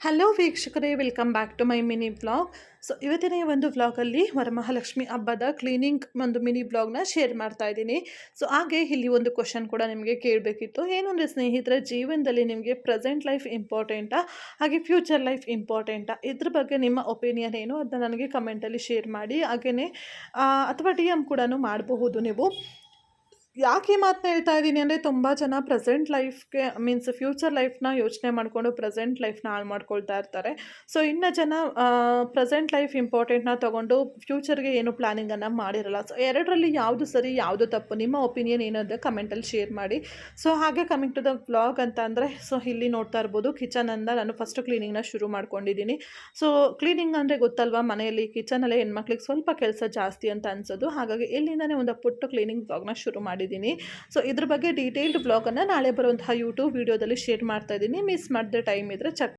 Hello ವೀಕ್ಷಕರೇ welcome back to my mini blog so ಇವತ್ತಿನ ಈ ಒಂದು ವ್ಲಾಗಲ್ಲಿ ವರಮಹಾಲಕ್ಷ್ಮಿ ಹಬ್ಬದ ಕ್ಲೀನಿಂಗ್ ಒಂದು ಮಿನಿ ಬ್ಲಾಗ್ನ ಶೇರ್ ಮಾಡ್ತಾ ಇದ್ದೀನಿ. ಸೊ ಹಾಗೆ ಇಲ್ಲಿ ಒಂದು ಕ್ವಶನ್ ಕೂಡ ನಿಮಗೆ ಕೇಳಬೇಕಿತ್ತು. ಏನು ಅಂದರೆ ಸ್ನೇಹಿತರೆ, ಜೀವನದಲ್ಲಿ ನಿಮಗೆ ಪ್ರೆಸೆಂಟ್ ಲೈಫ್ ಇಂಪಾರ್ಟೆಂಟಾ ಹಾಗೆ ಫ್ಯೂಚರ್ ಲೈಫ್ ಇಂಪಾರ್ಟೆಂಟಾ ಇದ್ರ ಬಗ್ಗೆ ನಿಮ್ಮ ಒಪಿನಿಯನ್ ಏನು ಅದನ್ನ ನನಗೆ ಕಮೆಂಟಲ್ಲಿ ಶೇರ್ ಮಾಡಿ. ಹಾಗೆಯೇ ಅಥವಾ ಡಿ ಎಂ ಕೂಡ ಮಾಡಬಹುದು ನೀವು. ಯಾಕೆ ಮಾತನ್ನ ಹೇಳ್ತಾ ಇದ್ದೀನಿ ಅಂದರೆ ತುಂಬ ಜನ ಪ್ರೆಸೆಂಟ್ ಲೈಫ್ಗೆ ಮೀನ್ಸ್ ಫ್ಯೂಚರ್ ಲೈಫ್ನ ಯೋಚನೆ ಮಾಡಿಕೊಂಡು ಪ್ರೆಸೆಂಟ್ ಲೈಫ್ನ ಹಾಳು ಮಾಡ್ಕೊಳ್ತಾ ಇರ್ತಾರೆ. ಸೊ ಇನ್ನು ಜನ ಪ್ರೆಸೆಂಟ್ ಲೈಫ್ ಇಂಪಾರ್ಟೆಂಟ್ನ ತೊಗೊಂಡು ಫ್ಯೂಚರ್ಗೆ ಏನು ಪ್ಲಾನಿಂಗನ್ನು ಮಾಡಿರಲ್ಲ. ಸೊ ಎರಡರಲ್ಲಿ ಯಾವುದು ಸರಿ, ಯಾವುದು ತಪ್ಪು, ನಿಮ್ಮ ಒಪಿನಿಯನ್ ಏನಂದರೆ ಕಮೆಂಟಲ್ಲಿ ಶೇರ್ ಮಾಡಿ. ಸೊ ಹಾಗೆ ಕಮಿಂಗ್ ಟು ದ ಬ್ಲಾಗ್ ಅಂತ ಅಂದರೆ ಸೊ ಇಲ್ಲಿ ನೋಡ್ತಾ ಇರ್ಬೋದು ಅಂದ ನಾನು ಫಸ್ಟ್ ಕ್ಲೀನಿಂಗ್ನ ಶುರು ಮಾಡ್ಕೊಂಡಿದ್ದೀನಿ. ಸೊ ಕ್ಲೀನಿಂಗ್ ಅಂದರೆ ಗೊತ್ತಲ್ವಾ, ಮನೆಯಲ್ಲಿ ಕಿಚನಲ್ಲೇ ಹೆಣ್ಮಕ್ಳಿಗೆ ಸ್ವಲ್ಪ ಕೆಲಸ ಜಾಸ್ತಿ ಅಂತ ಅನ್ಸೋದು. ಹಾಗಾಗಿ ಇಲ್ಲಿಂದನೇ ಒಂದು ಪುಟ್ಟು ಕ್ಲೀನಿಂಗ್ ಬ್ಲಾಗ್ನ ಶುರು ಮಾಡಿದ್ದೀನಿ. ಸೊ ಇದ್ರ ಬಗ್ಗೆ ಡೀಟೇಲ್ಡ್ ಬ್ಲಾಗನ್ನು ನಾಳೆ ಬರುವಂತಹ ಯೂಟ್ಯೂಬ್ ವೀಡಿಯೋದಲ್ಲಿ ಶೇರ್ ಮಾಡ್ತಾ ಇದ್ದೀನಿ ಮಿಸ್ ಮಾಡ್ದೆ ಟೈಮ್ ಇದ್ದರೆ ಚೆಕ್